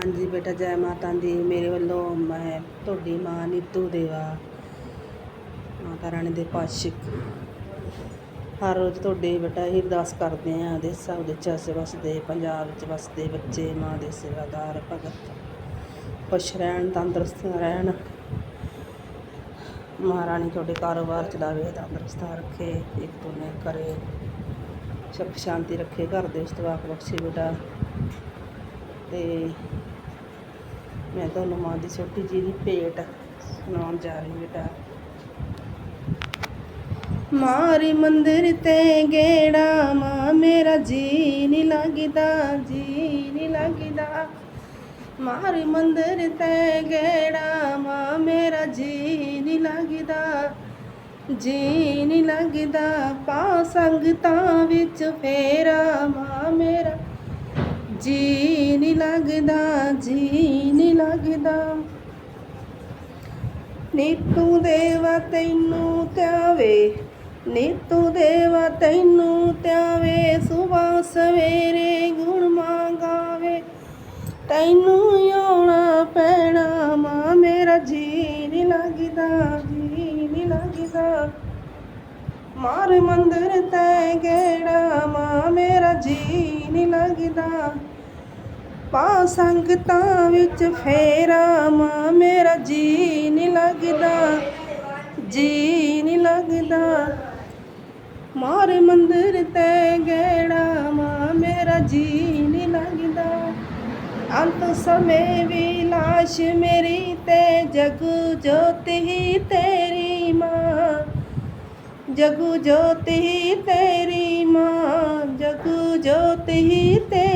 ਹਾਂਜੀ ਬੇਟਾ, ਜੈ ਮਾਤਾ ਦੀ, ਮੇਰੇ ਵੱਲੋਂ ਮੈਂ ਤੁਹਾਡੀ ਮਾਂ ਨੀਤੂ ਦੇਵਾ, ਮਾਤਾ ਰਾਣੀ ਦੇ ਪਾਸ਼ਿਕ। ਹਰ ਰੋਜ਼ ਤੁਹਾਡੇ ਬੇਟਾ ਹੀ ਅਰਦਾਸ ਕਰਦੇ ਆਂ ਦੇ ਸਾਹਿਬ ਦੇ ਚ ਵਸਦੇ, ਪੰਜਾਬ ਵਿੱਚ ਵਸਦੇ ਬੱਚੇ, ਮਾਂ ਦੇ ਸੇਵਾਦਾਰ, ਭਗਤ ਖੁਸ਼ ਰਹਿਣ, ਤੰਦਰੁਸਤ ਰਹਿਣ। ਮਹਾਰਾਣੀ ਤੁਹਾਡੇ ਕਾਰੋਬਾਰ ਚਲਾਵੇ ਤੰਦਰੁਸਤ ਰੱਖੇ, ਇੱਕ ਤੁਨੇ ਕਰੇ ਸੁੱਖ ਸ਼ਾਂਤੀ ਰੱਖੇ, ਘਰ ਦੇ ਵਿੱਚ ਤਵਾਕ ਬਖਸ਼ੇ ਬੇਟਾ। ਤੇ ਮੈਂ ਤੁਹਾਨੂੰ ਮਾਂ ਦੀ ਛੋਟੀ ਜਿਹੀ ਦੀ ਭੇਟ ਸੁਣਾਉਣ ਜਾ ਰਹੀ ਬੇਟਾ। ਮਾਰੀ ਮੰਦਰ ਤੇ ਗੇੜਾ ਮਾਂ, ਮੇਰਾ ਜੀ ਨਹੀਂ ਲੱਗਦਾ, ਜੀ ਨਹੀਂ ਲੱਗਦਾ। ਮਾਰੀ ਮੰਦਰ ਤੇ ਗੇੜਾ ਮਾਂ, ਮੇਰਾ ਜੀ ਨਹੀਂ ਲੱਗਦਾ, ਜੀ ਨਹੀਂ ਲੱਗਦਾ। ਪਾ ਸੰਗਤਾਂ ਵਿੱਚ ਫੇਰਾ ਮਾਂ, ਮੇਰਾ ਜੀ ਨਹੀਂ ਲੱਗਦਾ, ਜੀ ਲੱਗਦਾ। ਨੀਤੂ ਦੇਵਾ ਤੈਨੂੰ ਧਿਆਵੇ ਨੀਤੂ ਦੇਵਾ ਤੈਨੂੰ ਧਿਆਵੇ ਸੁਬਾ ਸਵੇਰੇ ਗੁਣ ਮੰਗਾਵੇ। ਤੈਨੂੰ ਆਉਣਾ ਪੈਣਾ ਮਾਂ, ਮੇਰਾ ਜੀ ਨਹੀਂ ਲੱਗਦਾ, ਜੀ ਨਹੀਂ ਲੱਗਦਾ। ਮਾਰ ਮੰਦਰ ਤੈ ਗੇੜਾ ਮਾਂ, ਮੇਰਾ ਜੀ ਨਹੀਂ ਲੱਗਦਾ। ਪਾ ਸੰਗਤਾਂ ਵਿੱਚ ਫੇਰਾ ਮਾਂ ਮੇਰਾ ਜੀ ਨਹੀਂ ਲੱਗਦਾ, ਜੀ ਨਹੀਂ ਲੱਗਦਾ। ਮਾਰ ਮੰਦਰ ਤੇ ਗੇੜਾ ਮਾਂ ਮੇਰਾ ਜੀ ਨਹੀਂ ਲੱਗਦਾ। ਅੰਤ ਸਮੇਂ ਵੀ ਲਾਸ਼ ਮੇਰੀ ਤੇ, ਜਗ ਜੋਤੀ ਹੀ ਤੇਰੀ ਮਾਂ। ਜਗੂ ਜੋਤੀ ਹੀ ਤੇਰੀ ਮਾਂ, ਜਗੂ ਜੋਤੀ ਹੀ ਤੇਰੀ